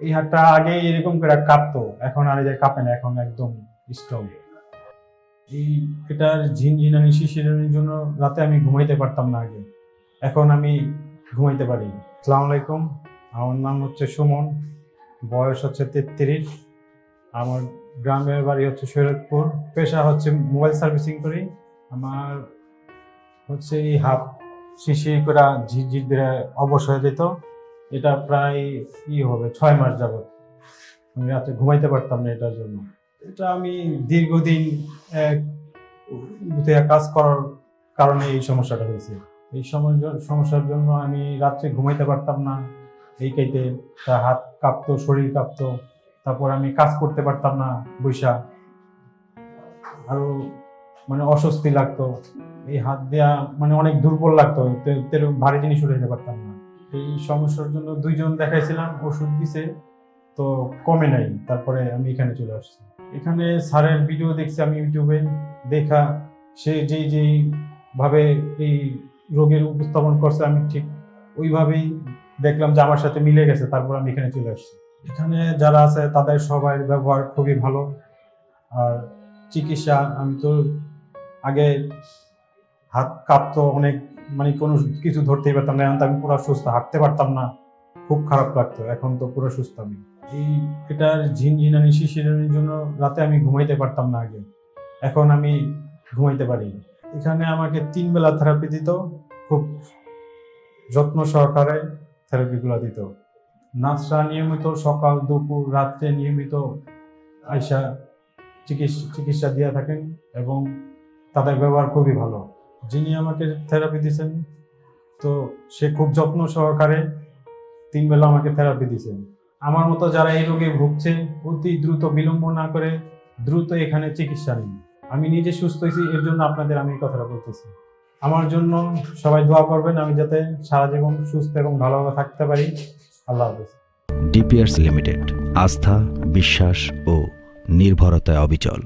এই হাতটা আগে এরকম করে কাঁপতো, এখন আর যে কাঁপে না, এখন একদম স্ট্রং এই এটার ঝিনঝিনানি শিশিরানির জন্য রাতে আমি ঘুমাইতে পারতাম না আগে। এখন আমি ঘুমাইতে পারি। আসসালামু আলাইকুম, আমার নাম হচ্ছে সুমন, বয়স হচ্ছে তেত্রিশ। আমার গ্রামের বাড়ি হচ্ছে শরীয়তপুর পেশা হচ্ছে মোবাইল সার্ভিসিং করি। আমার হচ্ছে এই হাফ শিশি করে ঝিরঝির অবশ হয়ে যেত। এটা প্রায় ই হবে, ছয় মাস যাবত আমি রাতে ঘুমাইতে পারতাম না এটার জন্য। এটা আমি দীর্ঘদিন এক উঠে কাজ করার কারণে এই সমস্যাটা হয়েছে। এই সমস্যা- সমস্যার জন্য আমি রাত্রে ঘুমাইতে পারতাম না। এই কাইতে হাত কাঁপতো, শরীর কাঁপতো। তারপর আমি কাজ করতে পারতাম না বৈশা আরও মানে অস্বস্তি লাগতো। এই হাত দেয়া মানে অনেক দুর্বল লাগতো। ভারী জিনিস উঠাইতে পারতাম না। এই সমস্যার জন্য দুইজন দেখাইছিলাম, ওষুধ দিছে, তো কমে নাই। তারপরে আমি এখানে চলে আসছি। এখানে স্যারের ভিডিও দেখছি আমি ইউটিউবে, দেখা, সে যেই যেই ভাবে এই রোগের উপস্থাপন করছে, আমি ঠিক ওইভাবেই দেখলাম যে আমার সাথে মিলে গেছে, তারপর আমি এখানে চলে আসছি। এখানে যারা আছে, তাদের সবাই ব্যবহার খুবই ভালো। আর চিকিৎসা, আমি তো আগে হাত কাঁপতো অনেক মানে কোনো কিছু ধরতেই পারতাম না আমি পুরো সুস্থ, হাঁটতে পারতাম না। খুব খারাপ লাগতো, এখন তো পুরো সুস্থ আমি। এই, এটার ঝিনঝিনানি শিশিরানির জন্য রাতে আমি ঘুমাইতে পারতাম না আগে। এখন আমি ঘুমাইতে পারি এখানে আমাকে তিন বেলা থেরাপি দিত, খুব যত্ন সহকারে থেরাপিগুলো দিত। নার্সরা নিয়মিত সকাল, দুপুর, রাত্রে নিয়মিত আইসা চিকিৎসা চিকিৎসা দিয়ে থাকেন এবং তাদের ব্যবহার খুবই ভালো। যিনি আমাকে থেরাপি দিয়েছেন তো সে খুব যত্ন সহকারে তিন বেলা আমাকে থেরাপি দিয়েছেন আমার মতো যারা এই রোগে ভুগছে, অতি দ্রুত বিলম্ব না করে দ্রুত এখানে চিকিৎসা নিন। আমি নিজে সুস্থ হয়েছি, এর জন্য আপনাদের আমি এই কথাটা বলতেছি। আমার জন্য সবাই দোয়া করবেন, আমি যাতে সারা জীবন সুস্থ এবং ভালোভাবে থাকতে পারি। আল্লাহ হাফেজ। ডিপিআরস লিমিটেড, আস্থা, বিশ্বাস ও নির্ভরতায় অবিচল।